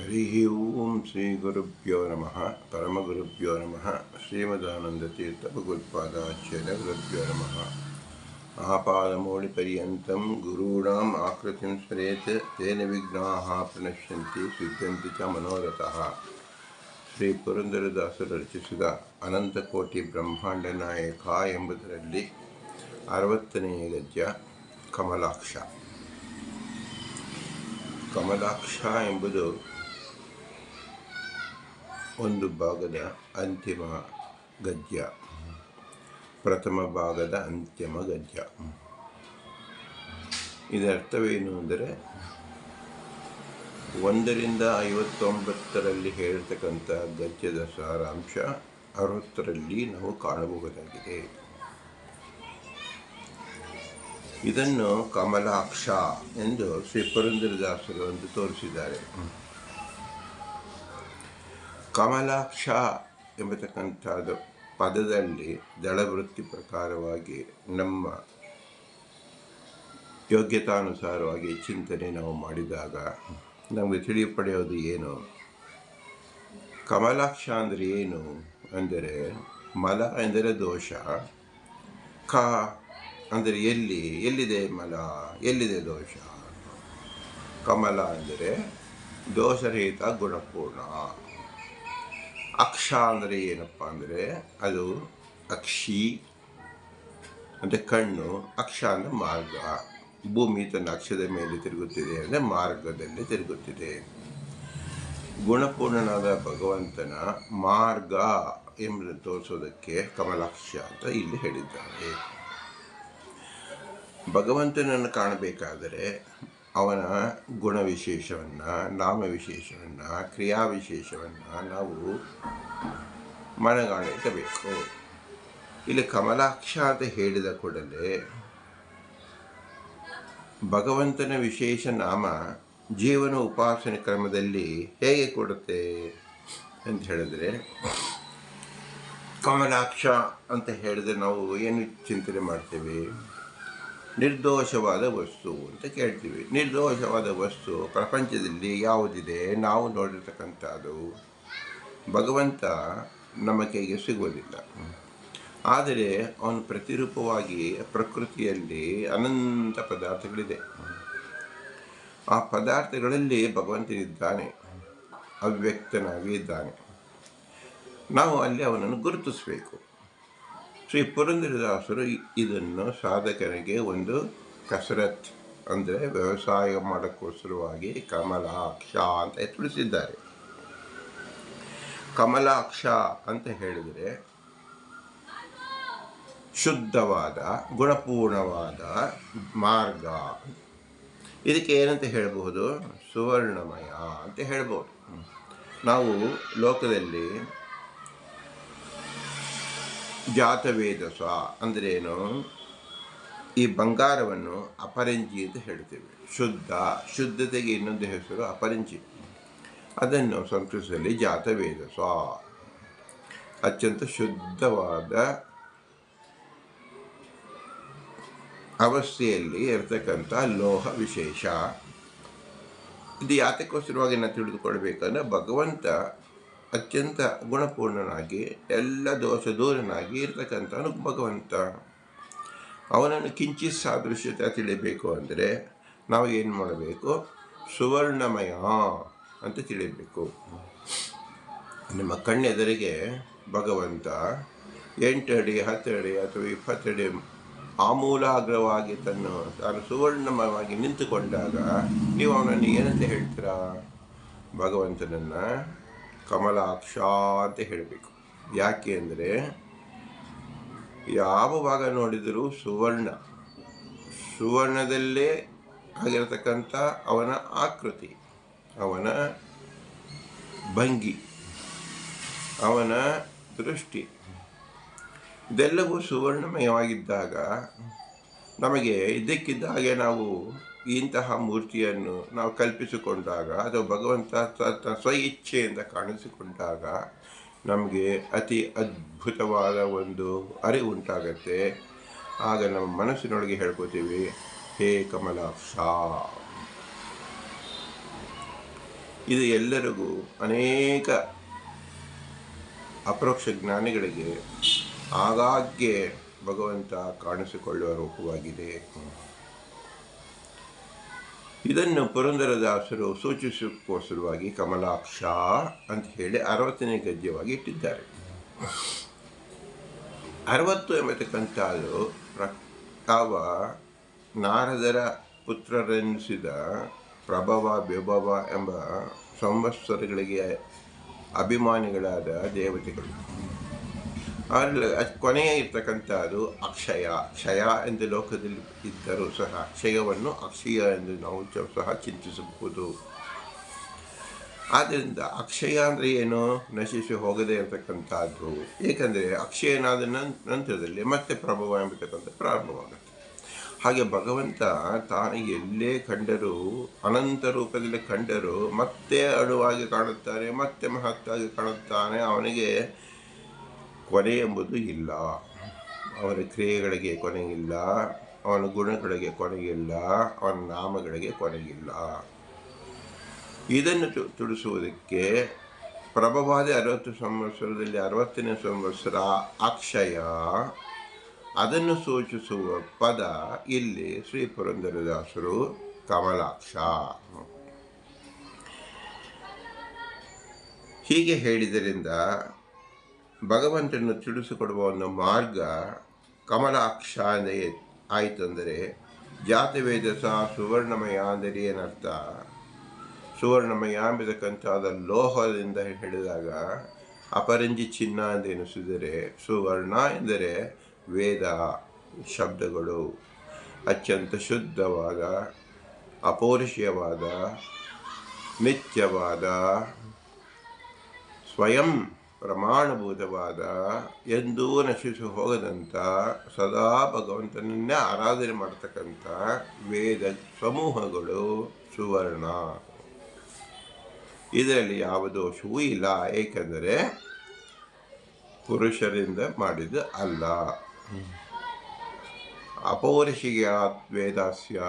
ಹರಿ ಓಂ ಶ್ರೀ ಗುರುಭ್ಯೋ ನಮಃ ಪರಮಗುರುಭ್ಯೋ ನಮಃ ಶ್ರೀಮದಾನಂದ ಶ್ರೀಮದಾನಂದತೀರ್ಥ ಭಗವತ್ಪಾದಾಚಾರ್ಯ ಗುರುಭ್ಯೋ ನಮಃ ಆಪಾದಮೌಳಿಪರ್ಯಂತಂ ಗುರುಣಾಂ ಆಕೃತಿಂ ಸ್ಮರೇತ್ ತೇನ ವಿಘ್ನಾಃ ಪ್ರಣಶ್ಯಂತಿ ಸಿದ್ಧಂತಿ ಚ ಮನೋರಥಃ ಶ್ರೀ ಪುರಂದರದಾಸರು ರಚಿಸಿದ ಅನಂತಕೋಟಿ ಬ್ರಹ್ಮಾಂಡ ನಾಯಕ ಎಂಬುದರಲ್ಲಿ ಅರವತ್ತನೆಯ ಗದ್ಯ ಕಮಲಾಕ್ಷ। ಕಮಲಾಕ್ಷ ಎಂಬುದು ಒಂದು ಭಾಗದ ಅಂತಿಮ ಗದ್ಯ. ಪ್ರಥಮ ಭಾಗದ ಅಂತಿಮ ಗದ್ಯ. ಇದರ ಅರ್ಥವೇನು ಅಂದರೆ, ಒಂದರಿಂದ ಐವತ್ತೊಂಬತ್ತರಲ್ಲಿ ಹೇಳ್ತಕ್ಕಂಥ ಗದ್ಯದ ಸಾರಾಂಶ ಅರವತ್ತರಲ್ಲಿ ನಾವು ಕಾಣಬಹುದಾಗಿದೆ. ಇದನ್ನು ಕಮಲಾಕ್ಷ ಎಂದು ಶ್ರೀ ಪುರಂದರದಾಸರು ಎಂದು ತೋರಿಸಿದ್ದಾರೆ. ಕಮಲಾಕ್ಷ ಎಂಬತಕ್ಕಂಥದ್ದು ಪದದಲ್ಲಿ ದಳವೃತ್ತಿ ಪ್ರಕಾರವಾಗಿ ನಮ್ಮ ಯೋಗ್ಯತಾನುಸಾರವಾಗಿ ಚಿಂತನೆ ನಾವು ಮಾಡಿದಾಗ ನಮಗೆ ತಿಳಿಯಪಡೆಯೋದು ಏನು? ಕಮಲಾಕ್ಷ ಅಂದರೆ ಏನು? ಅಂದರೆ ಮಲ ಎಂದರೆ ದೋಷ, ಕ ಅಂದರೆ ಎಲ್ಲಿ? ಎಲ್ಲಿದೆ ಮಲ? ಎಲ್ಲಿದೆ ದೋಷ? ಕಮಲ ಅಂದರೆ ದೋಷರಹಿತ ಗುಣಪೂರ್ಣ. ಅಕ್ಷ ಅಂದರೆ ಏನಪ್ಪ ಅಂದರೆ ಅದು ಅಕ್ಷಿ, ಅಂದರೆ ಕಣ್ಣು, ಅಕ್ಷ ಅಂದರೆ ಮಾರ್ಗ. ಭೂಮಿ ತನ್ನ ಅಕ್ಷದ ಮೇಲೆ ತಿರುಗುತ್ತಿದೆ ಅಂದರೆ ಮಾರ್ಗದಲ್ಲಿ ತಿರುಗುತ್ತಿದೆ. ಗುಣಪೂರ್ಣನಾದ ಭಗವಂತನ ಮಾರ್ಗ ಎಂಬುದನ್ನು ತೋರಿಸೋದಕ್ಕೆ ಕಮಲಾಕ್ಷ ಅಂತ ಇಲ್ಲಿ ಹೇಳಿದ್ದಾರೆ. ಭಗವಂತನನ್ನು ಕಾಣಬೇಕಾದರೆ ಅವನ ಗುಣವಿಶೇಷವನ್ನು, ನಾಮವಿಶೇಷವನ್ನು, ಕ್ರಿಯಾವಿಶೇಷವನ್ನು ವಿಶೇಷವನ್ನು ಕ್ರಿಯಾ ವಿಶೇಷವನ್ನು ನಾವು ಮನಗಾಣಿಸಬೇಕು. ಇಲ್ಲಿ ಕಮಲಾಕ್ಷ ಅಂತ ಹೇಳಿದ ಕೂಡಲೇ ಭಗವಂತನ ವಿಶೇಷ ನಾಮ ಜೀವನ ಉಪಾಸನೆ ಕ್ರಮದಲ್ಲಿ ಹೇಗೆ ಕೊಡುತ್ತೆ ಅಂತ ಹೇಳಿದ್ರೆ, ಕಮಲಾಕ್ಷ ಅಂತ ಹೇಳಿದ್ರೆ ನಾವು ಏನು ಚಿಂತನೆ ಮಾಡ್ತೇವೆ? ನಿರ್ದೋಷವಾದ ವಸ್ತು ಅಂತ ಕೇಳ್ತೀವಿ. ನಿರ್ದೋಷವಾದ ವಸ್ತು ಪ್ರಪಂಚದಲ್ಲಿ ಯಾವುದಿದೆ? ನಾವು ನೋಡಿರ್ತಕ್ಕಂಥದ್ದು ಭಗವಂತ ನಮ್ಮ ಕೈಗೆ ಸಿಗೋದಿಲ್ಲ ಆದರೆ ಅವನು ಪ್ರತಿರೂಪವಾಗಿ ಪ್ರಕೃತಿಯಲ್ಲಿ ಅನಂತ ಪದಾರ್ಥಗಳಿದೆ. ಆ ಪದಾರ್ಥಗಳಲ್ಲಿ ಭಗವಂತನಿದ್ದಾನೆ. ಅವ್ಯಕ್ತನಾಗಿ ಇದ್ದಾನೆ. ನಾವು ಅಲ್ಲಿ ಅವನನ್ನು ಗುರುತಿಸಬೇಕು. ಶ್ರೀ ಪುರಂದರದಾಸರು ಇದನ್ನು ಸಾಧಕನಿಗೆ ಒಂದು ಕಸರತ್, ಅಂದರೆ ವ್ಯವಸಾಯ ಮಾಡೋಕ್ಕೋಸ್ಕರವಾಗಿ ಕಮಲಾಕ್ಷ ಅಂತ ತಿಳಿಸಿದ್ದಾರೆ. ಕಮಲಾಕ್ಷ ಅಂತ ಹೇಳಿದರೆ ಶುದ್ಧವಾದ, ಗುಣಪೂರ್ಣವಾದ ಮಾರ್ಗ. ಇದಕ್ಕೆ ಏನಂತ ಹೇಳಬಹುದು? ಸುವರ್ಣಮಯ ಅಂತ ಹೇಳ್ಬೋದು. ನಾವು ಲೋಕದಲ್ಲಿ ಜಾತವೇದಸ ಅಂದ್ರೇನು? ಈ ಬಂಗಾರವನ್ನು ಅಪರಂಜಿ ಅಂತ ಹೇಳ್ತೇವೆ. ಶುದ್ಧ, ಶುದ್ಧತೆಗೆ ಇನ್ನೊಂದು ಹೆಸರು ಅಪರಂಜಿ. ಅದನ್ನು ಸಂಸ್ಕೃತದಲ್ಲಿ ಜಾತವೇದಸ ಅತ್ಯಂತ ಶುದ್ಧವಾದ ಅವಸ್ಥೆಯಲ್ಲಿ ಇರತಕ್ಕಂಥ ಲೋಹ ವಿಶೇಷ. ಇದು ಯಾತಕ್ಕೋಸ್ಕರವಾಗಿ ನಾವು ತಿಳಿದುಕೊಳ್ಬೇಕಂದ್ರೆ ಭಗವಂತ ಅತ್ಯಂತ ಗುಣಪೂರ್ಣನಾಗಿ, ಎಲ್ಲ ದೋಷ ದೂರನಾಗಿ ಇರ್ತಕ್ಕಂಥವನು ಭಗವಂತ ಅವನನ್ನು ಕಿಂಚಿತ್ ಸಾದೃಶ್ಯತೆ ತಿಳಿಬೇಕು ಅಂದರೆ ನಾವು ಏನು ಮಾಡಬೇಕು? ಸುವರ್ಣಮಯ ಅಂತ ತಿಳಿಬೇಕು ನಿಮ್ಮ ಕಣ್ಣೆದರಿಗೆ ಭಗವಂತ ಎಂಟು ಅಡಿ, ಹತ್ತು ಅಡಿ ಅಥವಾ ಇಪ್ಪತ್ತಡಿ ಆಮೂಲಾಗ್ರವಾಗಿ ತನ್ನ ತಾನು ಸುವರ್ಣಮಯವಾಗಿ ನಿಂತುಕೊಂಡಾಗ ನೀವು ಅವನನ್ನು ಏನಂತ ಹೇಳ್ತೀರಾ? ಭಗವಂತನನ್ನು ಕಮಲಾಕ್ಷ ಅಂತ ಹೇಳಬೇಕು. ಯಾಕೆ ಅಂದರೆ, ಯಾವ ಭಾಗ ನೋಡಿದರೂ ಸುವರ್ಣ, ಸುವರ್ಣದಲ್ಲೇ ಆಗಿರತಕ್ಕಂಥ ಅವನ ಆಕೃತಿ, ಅವನ ಭಂಗಿ, ಅವನ ದೃಷ್ಟಿ, ಇದೆಲ್ಲವೂ ಸುವರ್ಣಮಯವಾಗಿದ್ದಾಗ ನಮಗೆ ಇದ್ದಕ್ಕಿದ್ದ ಹಾಗೆ ನಾವು ಇಂತಹ ಮೂರ್ತಿಯನ್ನು ನಾವು ಕಲ್ಪಿಸಿಕೊಂಡಾಗ, ಅಥವಾ ಭಗವಂತ ತನ್ನ ಸ್ವ ಇಚ್ಛೆಯಿಂದ ಕಾಣಿಸಿಕೊಂಡಾಗ ನಮಗೆ ಅತಿ ಅದ್ಭುತವಾದ ಒಂದು ಅರಿವು ಉಂಟಾಗತ್ತೆ. ಆಗ ನಮ್ಮ ಮನಸ್ಸಿನೊಳಗೆ ಹೇಳ್ಕೊತೀವಿ, ಹೇ ಕಮಲಾಕ್ಷ ಇದು ಎಲ್ಲರಿಗೂ ಅನೇಕ ಅಪರೋಕ್ಷ ಜ್ಞಾನಿಗಳಿಗೆ ಆಗಾಗ್ಗೆ ಭಗವಂತ ಕಾಣಿಸಿಕೊಳ್ಳುವ ರೂಪವಾಗಿದೆ. ಇದನ್ನು ಪುರಂದರದಾಸರು ಸೂಚಿಸೋಕ್ಕೋಸ್ಕರವಾಗಿ ಕಮಲಾಕ್ಷ ಅಂತ ಹೇಳಿ ಅರವತ್ತನೇ ಗದ್ಯವಾಗಿ ಇಟ್ಟಿದ್ದಾರೆ. ಅರವತ್ತು ಎಂಬತಕ್ಕಂಥದ್ದು ಪ್ರ- ಅವ ನಾರದರ ಪುತ್ರರೆನಿಸಿದ ಪ್ರಭವ, ವಿಭವ ಎಂಬ ಸಂವತ್ಸರಗಳಿಗೆ ಅಭಿಮಾನಿಗಳಾದ ದೇವತೆಗಳು. ಅಲ್ಲಿ ಕೊನೆಯ ಇರ್ತಕ್ಕಂಥದ್ದು ಅಕ್ಷಯ. ಕ್ಷಯ ಎಂದು ಲೋಕದಲ್ಲಿ ಇದ್ದರೂ ಸಹ ಕ್ಷಯವನ್ನು ಅಕ್ಷಯ ಎಂದು ನಾವು ಸಹ ಚಿಂತಿಸಬಹುದು. ಆದ್ದರಿಂದ ಅಕ್ಷಯ ಅಂದರೆ ಏನು? ನಶಿಸಿ ಹೋಗದೆ ಇರತಕ್ಕಂಥದ್ದು. ಏಕೆಂದರೆ ಅಕ್ಷಯನಾದ ನಂತರದಲ್ಲಿ ಮತ್ತೆ ಪ್ರಭಾವ ಎಂಬತಕ್ಕಂಥ ಪ್ರಾರಂಭವಾಗುತ್ತೆ. ಹಾಗೆ ಭಗವಂತ ತಾನು ಎಲ್ಲೇ ಕಂಡರೂ, ಅನಂತ ರೂಪದಲ್ಲಿ ಕಂಡರೂ ಮತ್ತೆ ಅಳುವಾಗಿ ಕಾಣುತ್ತಾನೆ ಮತ್ತೆ ಮಹತ್ತಾಗಿ ಕಾಣುತ್ತಾನೆ. ಅವನಿಗೆ ಕೊನೆ ಎಂಬುದು ಇಲ್ಲ. ಅವನ ಕ್ರಿಯೆಗಳಿಗೆ ಕೊನೆಯಿಲ್ಲ ಅವನ ಗುಣಗಳಿಗೆ ಕೊನೆಯಿಲ್ಲ ಅವನ ನಾಮಗಳಿಗೆ ಕೊನೆಯಿಲ್ಲ ಇದನ್ನು ತಿಳಿಸುವುದಕ್ಕೆ ಪ್ರಭವಾದಿ ಅರವತ್ತು ಸಂವತ್ಸರದಲ್ಲಿ ಅರವತ್ತನೇ ಸಂವತ್ಸರ ಅಕ್ಷಯ. ಅದನ್ನು ಸೂಚಿಸುವ ಪದ ಇಲ್ಲಿ ಶ್ರೀ ಪುರಂದರದಾಸರು ಕಮಲಾಕ್ಷ. ಹೀಗೆ ಹೇಳಿದ್ದರಿಂದ ಭಗವಂತನ ತಿಳಿಸಿಕೊಡುವ ಒಂದು ಮಾರ್ಗ ಕಮಲಾಕ್ಷ ಅಂದರೆ ಆಯಿತಂದರೆ ಜಾತವೇದ ಸಹ ಸುವರ್ಣಮಯ ಅಂದರೆ ಏನರ್ಥ ಸುವರ್ಣಮಯ ಎಂಬತಕ್ಕಂಥಾದ ಲೋಹದಿಂದ ಹೇಳಿದಾಗ ಅಪರಂಜಿ ಚಿನ್ನ ಎಂದು ಎನಿಸಿದರೆ ಸುವರ್ಣ ಎಂದರೆ ವೇದ ಶಬ್ದಗಳು. ಅತ್ಯಂತ ಶುದ್ಧವಾದ, ಅಪೌರುಷೀಯವಾದ, ನಿತ್ಯವಾದ, ಸ್ವಯಂ ಪ್ರಮಾಣಭೂತವಾದ ಎಂದೂ ನಶಿಸಿ ಹೋಗದಂಥ ಸದಾ ಭಗವಂತನನ್ನೇ ಆರಾಧನೆ ಮಾಡ್ತಕ್ಕಂಥ ವೇದ ಸಮೂಹಗಳು ಸುವರ್ಣ. ಇದರಲ್ಲಿ ಯಾವ ದೋಷವೂ ಇಲ್ಲ, ಏಕೆಂದರೆ ಪುರುಷರಿಂದ ಮಾಡಿದ ಅಲ್ಲ. ಅಪೌರುಷಿಗೆ ವೇದಾಸ್ಯ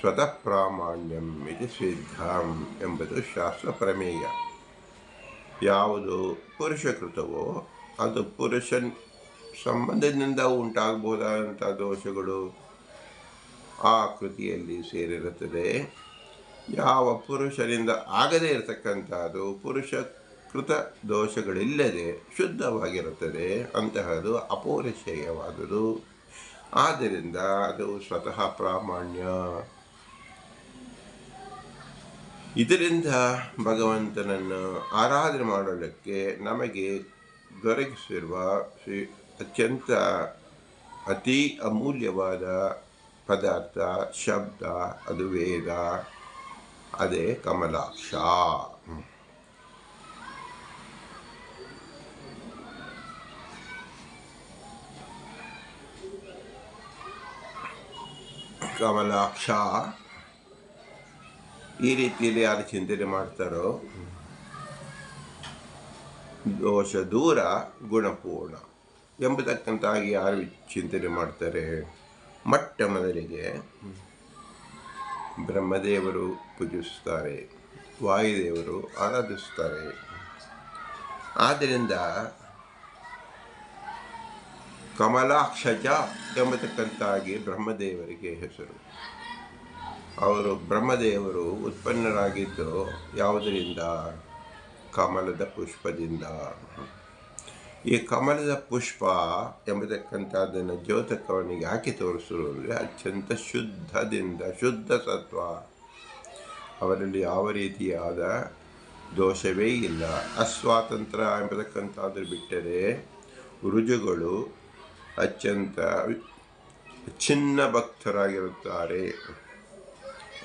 ಸ್ವತಃ ಪ್ರಾಮಾಣ್ಯಂ ಇದು ಸಿದ್ಧಂ ಎಂಬುದು ಶಾಸ್ತ್ರ ಪ್ರಮೇಯ. ಯಾವುದು ಪುರುಷಕೃತವೋ, ಅದು ಪುರುಷನ್ ಸಂಬಂಧದಿಂದ ಉಂಟಾಗಬಹುದಾದಂಥ ದೋಷಗಳು ಆ ಕೃತಿಯಲ್ಲಿ ಸೇರಿರುತ್ತದೆ. ಯಾವ ಪುರುಷರಿಂದ ಆಗದೇ ಇರತಕ್ಕಂಥದ್ದು ಪುರುಷ ಕೃತ ದೋಷಗಳಿಲ್ಲದೆ ಶುದ್ಧವಾಗಿರುತ್ತದೆ. ಅಂತಹದು ಅಪೌರುಷೇಯವಾದುದು. ಆದ್ದರಿಂದ ಅದು ಸ್ವತಃ ಪ್ರಾಮಾಣ್ಯ. ಇದರಿಂದ ಭಗವಂತನನ್ನು ಆರಾಧನೆ ಮಾಡೋದಕ್ಕೆ ನಮಗೆ ದೊರಕಿಸಿರುವ ಶ್ರೀ- ಅತ್ಯಂತ ಅತಿ ಅಮೂಲ್ಯವಾದ ಪದಾರ್ಥ ಶಬ್ದ, ಅದು ವೇದ, ಅದೇ ಕಮಲಾಕ್ಷ. ಕಮಲಾಕ್ಷ ಈ ರೀತಿಯಲ್ಲಿ ಯಾರು ಚಿಂತನೆ ಮಾಡ್ತಾರೋ, ದೋಷ ದೂರ ಗುಣಪೂರ್ಣ ಎಂಬತಕ್ಕಂತಾಗಿ ಯಾರು ಚಿಂತನೆ ಮಾಡ್ತಾರೆ, ಮೊಟ್ಟ ಮೊದಲಿಗೆ ಬ್ರಹ್ಮದೇವರು ಪೂಜಿಸ್ತಾರೆ, ವಾಯುದೇವರು ಆರಾಧಿಸ್ತಾರೆ. ಆದ್ದರಿಂದ ಕಮಲಾಕ್ಷಜ ಎಂಬತಕ್ಕಂತಾಗಿ ಬ್ರಹ್ಮದೇವರಿಗೆ ಹೆಸರು. ಅವರು ಬ್ರಹ್ಮದೇವರು ಉತ್ಪನ್ನರಾಗಿದ್ದು ಯಾವುದರಿಂದ? ಕಮಲದ ಪುಷ್ಪದಿಂದ. ಈ ಕಮಲದ ಪುಷ್ಪ ಎಂಬತಕ್ಕಂಥದ್ದನ್ನು ದ್ಯೋತಕವನಿಗೆ ಹಾಕಿ ತೋರಿಸಿರು ಅಂದರೆ ಅತ್ಯಂತ ಶುದ್ಧದಿಂದ, ಶುದ್ಧ ಸತ್ವ ಅವರಲ್ಲಿ ಯಾವ ರೀತಿಯಾದ ದೋಷವೇ ಇಲ್ಲ. ಅಸ್ವಾತಂತ್ರ್ಯ ಎಂಬತಕ್ಕಂಥದ್ದು ಬಿಟ್ಟರೆ ರುಜುಗಳು ಅತ್ಯಂತ ಚಿನ್ನ ಭಕ್ತರಾಗಿರುತ್ತಾರೆ.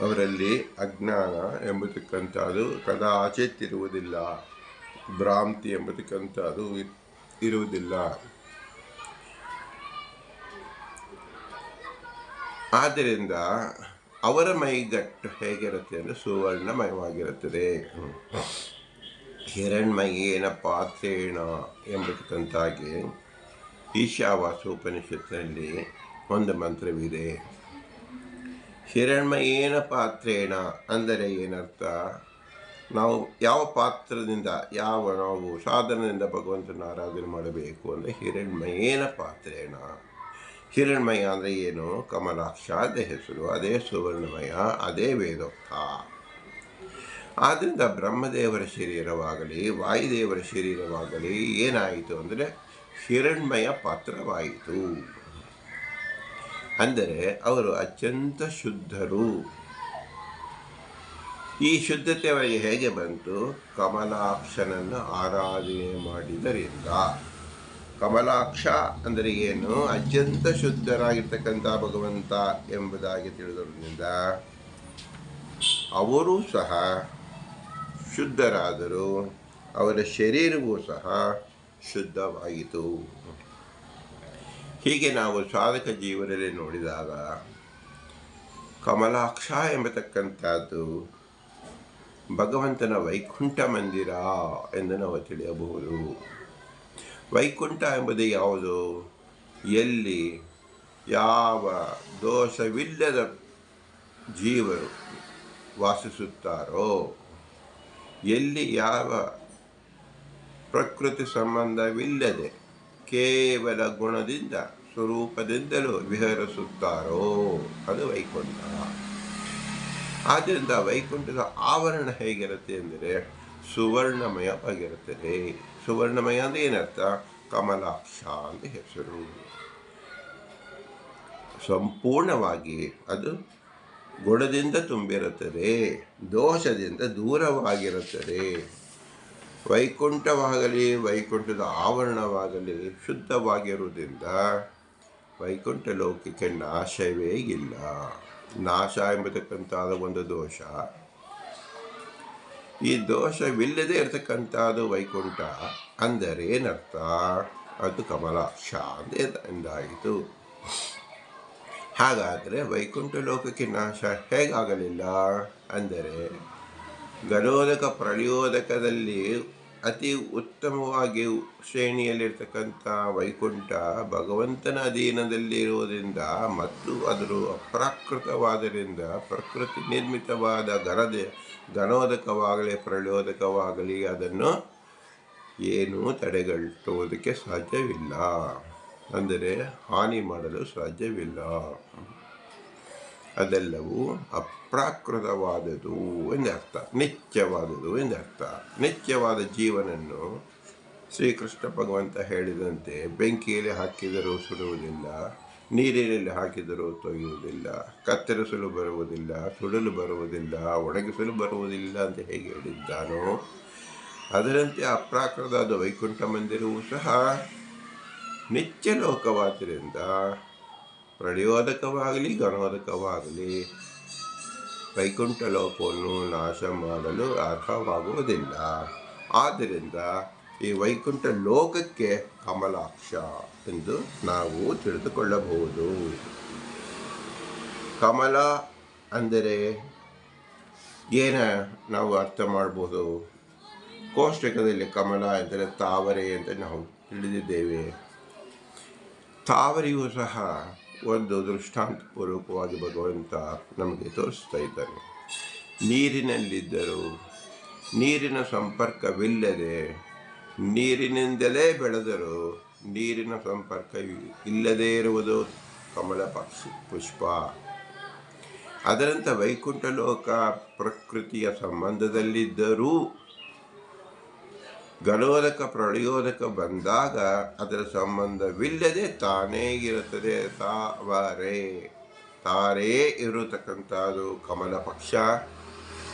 ಅವರಲ್ಲಿ ಅಜ್ಞಾನ ಎಂಬತಕ್ಕಂಥದ್ದು ಕದಾ ಇರುವುದಿಲ್ಲ. ಭ್ರಾಂತಿ ಎಂಬತಕ್ಕಂಥದ್ದು ಇರುವುದಿಲ್ಲ. ಆದ್ದರಿಂದ ಅವರ ಮೈಗಟ್ಟು ಹೇಗಿರುತ್ತೆ ಅಂದರೆ ಸುವರ್ಣಮಯವಾಗಿರುತ್ತದೆ. ಹಿರಣ್ಮಯೇನ ಪಾತ್ರೇಣ ಎಂಬತಕ್ಕಂತಾಗಿ ಈಶಾವಾಸ ಉಪನಿಷತ್ತಿನಲ್ಲಿ ಒಂದು ಮಂತ್ರವಿದೆ. ಹಿರಣ್ಮಯೇನ ಪಾತ್ರೇಣ ಅಂದರೆ ಏನರ್ಥ? ನಾವು ಯಾವ ಪಾತ್ರದಿಂದ, ಯಾವ ನಾವು ಸಾಧನದಿಂದ ಭಗವಂತನ ಆರಾಧನೆ ಮಾಡಬೇಕು ಅಂದರೆ ಹಿರಣ್ಮಯೇನ ಪಾತ್ರೇಣ ಹಿರಣ್ಮಯ ಅಂದರೆ ಏನು? ಕಮಲಾಕ್ಷ ಅದೇ ಹೆಸರು ಅದೇ ಸುವರ್ಣಮಯ, ಅದೇ ವೇದೋಕ್ತ. ಆದ್ದರಿಂದ ಬ್ರಹ್ಮದೇವರ ಶರೀರವಾಗಲಿ, ವಾಯುದೇವರ ಶರೀರವಾಗಲಿ ಏನಾಯಿತು ಅಂದರೆ ಹಿರಣ್ಮಯ ಪಾತ್ರವಾಯಿತು. ಅಂದರೆ ಅವರು ಅತ್ಯಂತ ಶುದ್ಧರು. ಈ ಶುದ್ಧತೆ ಅವರಿಗೆ ಹೇಗೆ ಬಂತು? ಕಮಲಾಕ್ಷನನ್ನು ಆರಾಧನೆ ಮಾಡಿದರಿಂದ. ಕಮಲಾಕ್ಷ ಅಂದರೆ ಏನು? ಅತ್ಯಂತ ಶುದ್ಧರಾಗಿರ್ತಕ್ಕಂಥ ಭಗವಂತ ಎಂಬುದಾಗಿ ತಿಳಿದರಿಂದ ಅವರೂ ಸಹ ಶುದ್ಧರಾದರು. ಅವರ ಶರೀರವೂ ಸಹ ಶುದ್ಧವಾಯಿತು. ಹೀಗೆ ನಾವು ಸಾಧಕ ಜೀವನದಲ್ಲಿ ನೋಡಿದಾಗ ಕಮಲಾಕ್ಷ ಎಂಬತಕ್ಕಂಥದ್ದು ಭಗವಂತನ ವೈಕುಂಠ ಮಂದಿರ ಎಂದು ನಾವು ತಿಳಿಯಬಹುದು. ವೈಕುಂಠ ಎಂಬುದು ಯಾವುದು? ಎಲ್ಲಿ, ಯಾವ ದೋಷವಿಲ್ಲದ ಜೀವರು ವಾಸಿಸುತ್ತಾರೋ, ಎಲ್ಲಿ ಯಾವ ಪ್ರಕೃತಿ ಸಂಬಂಧವಿಲ್ಲದೆ ಕೇವಲ ಗುಣದಿಂದ ಸ್ವರೂಪದಿಂದಲೂ ವಿಹರಿಸುತ್ತಾರೋ? ಅದು ವೈಕುಂಠ. ಆದ್ದರಿಂದ ವೈಕುಂಠದ ಆವರಣ ಹೇಗಿರುತ್ತೆ ಅಂದರೆ ಸುವರ್ಣಮಯವಾಗಿರುತ್ತದೆ. ಸುವರ್ಣಮಯ ಅಂದರೆ ಏನರ್ಥ? ಕಮಲಾಕ್ಷ ಅಂತ ಹೆಸರು. ಸಂಪೂರ್ಣವಾಗಿ ಅದು ಗುಣದಿಂದ ತುಂಬಿರುತ್ತದೆ, ದೋಷದಿಂದ ದೂರವಾಗಿರುತ್ತದೆ. ವೈಕುಂಠವಾಗಲಿ, ವೈಕುಂಠದ ಆವರಣವಾಗಲಿ ಶುದ್ಧವಾಗಿರುವುದರಿಂದ ವೈಕುಂಠ ಲೋಕಕ್ಕೆ ನಾಶವೇ ಇಲ್ಲ. ನಾಶ ಎಂಬತಕ್ಕಂಥದ್ದು ಒಂದು ದೋಷ. ಈ ದೋಷವಿಲ್ಲದೆ ಇರತಕ್ಕಂಥದ್ದು ವೈಕುಂಠ ಅಂದರೆ ಏನರ್ಥ? ಅದು ಕಮಲಾಕ್ಷ ಅಂತ ಎಂದಾಯಿತು. ಹಾಗಾದರೆ ವೈಕುಂಠ ಲೋಕಕ್ಕೆ ನಾಶ ಹೇಗಾಗಲಿಲ್ಲ? ಅಂದರೆ ಗರೋದಕ ಪ್ರಳಯೋದಕದಲ್ಲಿ ಅತಿ ಉತ್ತಮವಾಗಿ ಶ್ರೇಣಿಯಲ್ಲಿರ್ತಕ್ಕಂಥ ವೈಕುಂಠ ಭಗವಂತನ ಅಧೀನದಲ್ಲಿರುವುದರಿಂದ ಮತ್ತು ಅದರ ಅಪ್ರಾಕೃತವಾದರಿಂದ ಪ್ರಕೃತಿ ನಿರ್ಮಿತವಾದ ಗರದೆ ಘನೋದಕವಾಗಲಿ ಪ್ರಳೋದಕವಾಗಲಿ ಅದನ್ನು ಏನೂ ತಡೆಗಟ್ಟುವುದಕ್ಕೆ ಸಾಧ್ಯವಿಲ್ಲ. ಅಂದರೆ ಹಾನಿ ಮಾಡಲು ಸಾಧ್ಯವಿಲ್ಲ. ಅದೆಲ್ಲವೂ ಅಪ್ರಾಕೃತವಾದುದು ಎಂದರ್ಥ ನಿತ್ಯವಾದುದು ಎಂದರ್ಥ. ನಿತ್ಯವಾದ ಜೀವನನ್ನು ಶ್ರೀಕೃಷ್ಣ ಭಗವಂತ ಹೇಳಿದಂತೆ ಬೆಂಕಿಯಲ್ಲಿ ಹಾಕಿದರೂ ಸುಡುವುದಿಲ್ಲ, ನೀರಿನಲ್ಲಿ ಹಾಕಿದರೂ ತೊಯ್ಯುವುದಿಲ್ಲ, ಕತ್ತರಿಸಲು ಬರುವುದಿಲ್ಲ, ಸುಡಲು ಬರುವುದಿಲ್ಲ, ಒಣಗಿಸಲು ಬರುವುದಿಲ್ಲ ಅಂತ ಹೇಗೆ ಹೇಳಿದ್ದಾನೋ, ಅದರಂತೆ ಅಪ್ರಾಕೃತವಾದ ವೈಕುಂಠ ಮಂದಿರವೂ ಸಹ ನಿತ್ಯ ಲೋಕವಾದ್ದರಿಂದ ಪ್ರಳಯೋದಕವಾಗಲಿ ಗಣೋದಕವಾಗಲಿ ವೈಕುಂಠ ಲೋಕವನ್ನು ನಾಶ ಮಾಡಲು ಅರ್ಹವಾಗುವುದಿಲ್ಲ. ಆದ್ದರಿಂದ ಈ ವೈಕುಂಠ ಲೋಕಕ್ಕೆ ಕಮಲಾಕ್ಷ ಎಂದು ನಾವು ತಿಳಿದುಕೊಳ್ಳಬಹುದು. ಕಮಲ ಅಂದರೆ ಏನ ನಾವು ಅರ್ಥ ಮಾಡ್ಬೋದು? ಕೋಷ್ಟಕದಲ್ಲಿ ಕಮಲ ಎಂದರೆ ತಾವರೆ ಅಂತ ನಾವು ತಿಳಿದಿದ್ದೇವೆ. ತಾವರೆಯೂ ಸಹ ಒಂದು ದೃಷ್ಟಾಂತಪೂರ್ವಕವಾಗಿ ಭಗವಂತ ನಮಗೆ ತೋರಿಸ್ತಾ ಇದ್ದಾನೆ. ನೀರಿನಲ್ಲಿದ್ದರೂ ನೀರಿನ ಸಂಪರ್ಕವಿಲ್ಲದೆ, ನೀರಿನಿಂದಲೇ ಬೆಳೆದರೂ ನೀರಿನ ಸಂಪರ್ಕ ಇಲ್ಲದೇ ಇರುವುದು ಕಮಲ ಪಕ್ಷಿ, ಪುಷ್ಪ. ಅದರಂತೆ ವೈಕುಂಠ ಲೋಕ ಪ್ರಕೃತಿಯ ಸಂಬಂಧದಲ್ಲಿದ್ದರೂ ಗಣೋದಕ ಪ್ರಳಯೋದಕ ಬಂದಾಗ ಅದರ ಸಂಬಂಧವಿಲ್ಲದೆ ತಾನೇ ಇರುತ್ತದೆ ತಾವರೆ ತಾರೇ ಇರತಕ್ಕಂಥದ್ದು ಕಮಲ ಪಕ್ಷ,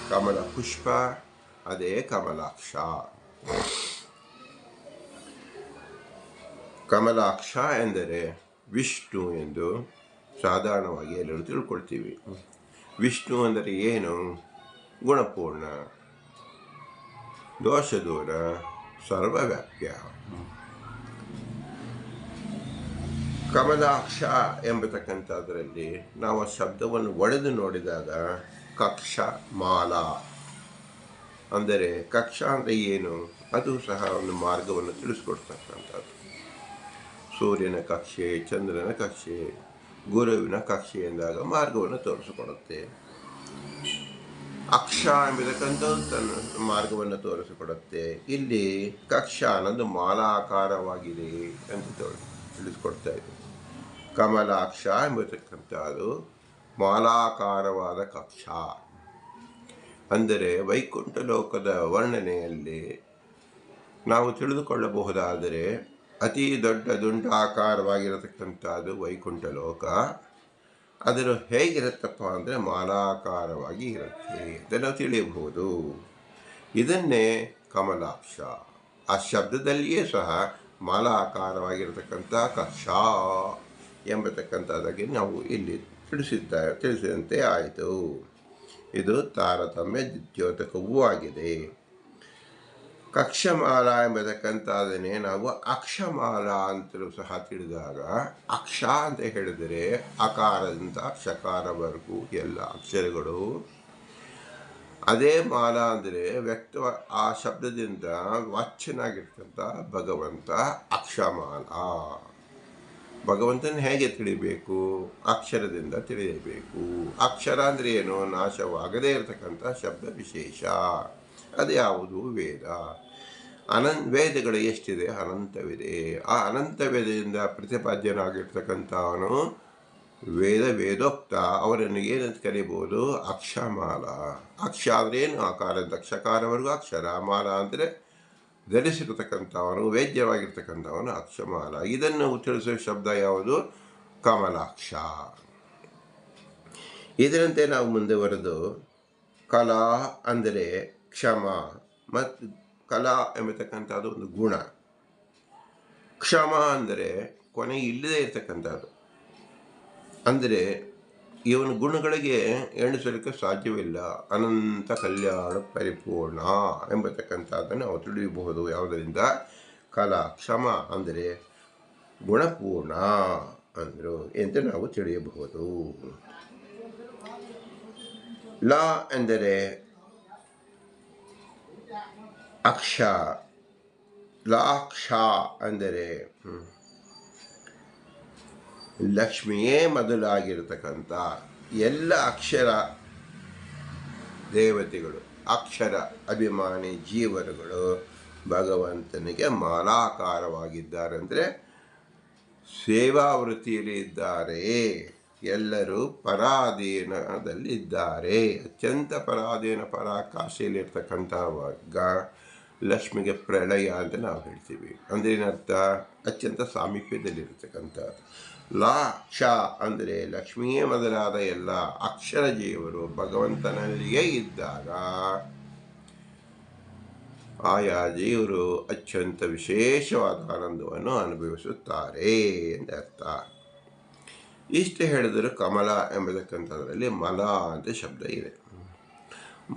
ಕಮಲ ಪುಷ್ಪ, ಅದೇ ಕಮಲಾಕ್ಷ. ಕಮಲಾಕ್ಷ ಎಂದರೆ ವಿಷ್ಣು ಎಂದು ಸಾಧಾರಣವಾಗಿ ಎಲ್ಲರೂ ತಿಳ್ಕೊಳ್ತೀವಿ. ವಿಷ್ಣು ಅಂದರೆ ಏನು? ಗುಣಪೂರ್ಣ ದೋಷ ದೂರ ಸರ್ವವ್ಯಾಪ್ಯ ಕಮಲಾಕ್ಷ ಎಂಬತಕ್ಕಂಥದ್ರಲ್ಲಿ ನಾವು ಶಬ್ದವನ್ನು ಒಡೆದು ನೋಡಿದಾಗ ಕಕ್ಷ ಮಾಲಾ. ಅಂದರೆ ಕಕ್ಷ ಅಂದರೆ ಏನು? ಅದು ಸಹ ಒಂದು ಮಾರ್ಗವನ್ನು ತಿಳಿಸ್ಕೊಡ್ತಕ್ಕಂಥದ್ದು. ಸೂರ್ಯನ ಕಕ್ಷೆ, ಚಂದ್ರನ ಕಕ್ಷೆ, ಗುರುವಿನ ಕಕ್ಷೆ ಎಂದಾಗ ಮಾರ್ಗವನ್ನು ತೋರಿಸಿಕೊಡುತ್ತೆ. ಅಕ್ಷ ಎಂಬತಕ್ಕಂಥದ್ದು ತನ್ನ ಮಾರ್ಗವನ್ನು ತೋರಿಸಿಕೊಡುತ್ತೆ. ಇಲ್ಲಿ ಕಕ್ಷ ಅನ್ನೋದು ಮಾಲಾಕಾರವಾಗಿದೆ ಅಂತ ತಿಳಿಸ್ಕೊಡ್ತಾ ಇದೆ. ಕಮಲಾಕ್ಷ ಎಂಬಿರತಕ್ಕಂಥದ್ದು ಮಾಲಾಕಾರವಾದ ಕಕ್ಷ. ಅಂದರೆ ವೈಕುಂಠ ಲೋಕದ ವರ್ಣನೆಯಲ್ಲಿ ನಾವು ತಿಳಿದುಕೊಳ್ಳಬಹುದಾದರೆ ಅತಿ ದೊಡ್ಡ ದುಂಡಾಕಾರವಾಗಿರತಕ್ಕಂಥದ್ದು ವೈಕುಂಠ ಲೋಕ. ಅದರ ಹೇಗಿರುತ್ತಪ್ಪ ಅಂದರೆ ಮಾಲಾಕಾರವಾಗಿ ಇರುತ್ತೆ ಅದನ್ನು ತಿಳಿಯಬಹುದು. ಇದನ್ನೇ ಕಮಲಾಕ್ಷ. ಆ ಶಬ್ದದಲ್ಲಿಯೇ ಸಹ ಮಾಲಾಕಾರವಾಗಿರತಕ್ಕಂಥ ಕಕ್ಷ ಎಂಬತಕ್ಕಂಥದ್ದಾಗಿ ನಾವು ಇಲ್ಲಿ ತಿಳಿಸಿದ್ದ, ತಿಳಿಸಿದಂತೆ ಆಯಿತು. ಇದು ತಾರತಮ್ಯ ದ್ಯೋತಕವೂ ಆಗಿದೆ. ಕಕ್ಷಮಾಲ ಎಂಬತಕ್ಕಂಥದನ್ನೇ ನಾವು ಅಕ್ಷಮಾಲ ಅಂತಲೂ ಸಹ ತಿಳಿದಾಗ, ಅಕ್ಷ ಅಂತ ಹೇಳಿದರೆ ಅಕಾರದಿಂದ ಶಕಾರವರೆಗೂ ಎಲ್ಲ ಅಕ್ಷರಗಳು. ಅದೇ ಮಾಲ ಅಂದರೆ ವ್ಯಕ್ತ ಆ ಶಬ್ದದಿಂದ ವಾಚ್ಯನಾಗಿರ್ತಕ್ಕಂಥ ಭಗವಂತ ಅಕ್ಷಮಾಲ. ಭಗವಂತನ ಹೇಗೆ ತಿಳಿಬೇಕು? ಅಕ್ಷರದಿಂದ ತಿಳಿಯಬೇಕು. ಅಕ್ಷರ ಅಂದರೆ ಏನು? ನಾಶವಾಗದೇ ಇರತಕ್ಕಂಥ ಶಬ್ದ ವಿಶೇಷ. ಅದು ಯಾವುದು? ವೇದ. ಅನನ್, ವೇದಗಳು ಎಷ್ಟಿದೆ? ಅನಂತವಿದೆ. ಆ ಅನಂತ ವೇದದಿಂದ ಪ್ರತಿಪಾದ್ಯನಾಗಿರ್ತಕ್ಕಂಥವನು ವೇದ ವೇದೋಕ್ತ. ಅವರನ್ನು ಏನಂತ ಕರಿಬೋದು? ಅಕ್ಷಮಾಲ. ಅಕ್ಷ ಅಂದ್ರೆ ಏನು? ಆಕಾರದ ಅಕ್ಷಕಾರವರೆಗೂ ಅಕ್ಷರ ಮಾಲ ಅಂದರೆ ಧರಿಸಿರತಕ್ಕಂಥವನು, ವೇದ್ಯವಾಗಿರ್ತಕ್ಕಂಥವನು ಅಕ್ಷಮಾಲ. ಇದನ್ನು ಉಚ್ಚರಿಸುವ ಶಬ್ದ ಯಾವುದು? ಕಮಲಾಕ್ಷ. ಇದರಂತೆ ನಾವು ಮುಂದುವರೆದು ಕಲಾ ಅಂದರೆ ಕ್ಷಮ. ಮತ್ತು ಕಲಾ ಎಂಬತಕ್ಕಂಥದ್ದು ಒಂದು ಗುಣ. ಕ್ಷಮ ಅಂದರೆ ಕೊನೆ ಇಲ್ಲದೇ ಇರತಕ್ಕಂಥದ್ದು. ಅಂದರೆ ಇವನ ಗುಣಗಳಿಗೆ ಎಣಿಸಲಿಕ್ಕೆ ಸಾಧ್ಯವಿಲ್ಲ. ಅನಂತ ಕಲ್ಯಾಣ ಪರಿಪೂರ್ಣ ಎಂಬತಕ್ಕಂಥದ್ದನ್ನು ನಾವು ತಿಳಿಯಬಹುದು. ಯಾವುದರಿಂದ? ಕಲಾ, ಕ್ಷಮ ಅಂದರೆ ಗುಣಪೂರ್ಣ ಅಂದರು ಎಂದು ನಾವು ತಿಳಿಯಬಹುದು. ಲಾ ಎಂದರೆ ಅಕ್ಷ. ಲಾಕ್ಷ ಅಂದರೆ ಲಕ್ಷ್ಮಿಯೇ ಮೊದಲಾಗಿರತಕ್ಕಂಥ ಎಲ್ಲ ಅಕ್ಷರ ದೇವತೆಗಳು, ಅಕ್ಷರ ಅಭಿಮಾನಿ ಜೀವರುಗಳು ಭಗವಂತನಿಗೆ ಮಾಲಾಕಾರವಾಗಿದ್ದಾರೆ ಅಂದರೆ ಸೇವಾವೃತ್ತಿಯಲ್ಲಿ ಇದ್ದಾರೆ ಎಲ್ಲರೂ ಪರಾಧೀನದಲ್ಲಿದ್ದಾರೆ, ಅತ್ಯಂತ ಪರಾಧೀನ ಪರಾಕಾಶೆಯಲ್ಲಿರ್ತಕ್ಕಂಥ ವರ್ಗ ಲಕ್ಷ್ಮಿಗೆ ಪ್ರಳಯ ಅಂತ ನಾವು ಹೇಳ್ತೀವಿ. ಅಂದ್ರೆ ಏನರ್ಥ? ಅತ್ಯಂತ ಸಾಮೀಪ್ಯದಲ್ಲಿರತಕ್ಕಂಥ ಲಾ ಕ್ಷ ಅಂದರೆ ಲಕ್ಷ್ಮಿಯೇ ಮೊದಲಾದ ಎಲ್ಲ ಅಕ್ಷರ ಜೀವರು ಭಗವಂತನಲ್ಲಿಯೇ ಇದ್ದಾಗ ಆಯಾ ಜೀವರು ಅತ್ಯಂತ ವಿಶೇಷವಾದ ಆನಂದವನ್ನು ಅನುಭವಿಸುತ್ತಾರೆ ಎಂದರ್ಥ. ಇಷ್ಟು ಹೇಳಿದರೂ ಕಮಲ ಎಂಬತಕ್ಕಂಥದ್ರಲ್ಲಿ ಮಲ ಅಂತ ಶಬ್ದ ಇದೆ.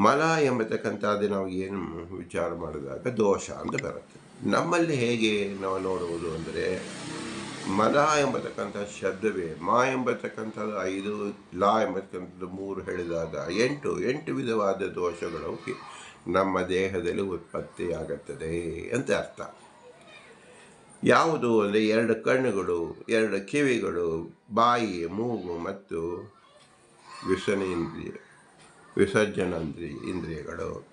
ಮಲ ಎಂಬತಕ್ಕಂಥದ್ದು ನಾವು ಏನು ವಿಚಾರ ಮಾಡಿದಾಗ ದೋಷ ಅಂತ ಬರುತ್ತೆ. ನಮ್ಮಲ್ಲಿ ಹೇಗೆ ನಾವು ನೋಡುವುದು ಅಂದರೆ ಮಲ ಎಂಬತಕ್ಕಂಥ ಶಬ್ದವೇ, ಮಾ ಎಂಬತಕ್ಕಂಥದ್ದು ಐದು, ಲಾ ಎಂಬತಕ್ಕಂಥದ್ದು ಮೂರು ಹೇಳಿದಾಗ ಎಂಟು ಎಂಟು ವಿಧವಾದ ದೋಷಗಳು ನಮ್ಮ ದೇಹದಲ್ಲಿ ಉತ್ಪತ್ತಿಯಾಗುತ್ತದೆ ಅಂತ ಅರ್ಥ. ಯಾವುದು ಅಂದರೆ ಎರಡು ಕಣ್ಣುಗಳು, ಎರಡು ಕಿವಿಗಳು, ಬಾಯಿ, ಮೂಗು ಮತ್ತು ವಿಸರ್ಜನೇಂದ್ರಿಯ ಇಂದ್ರಿಯಗಳು.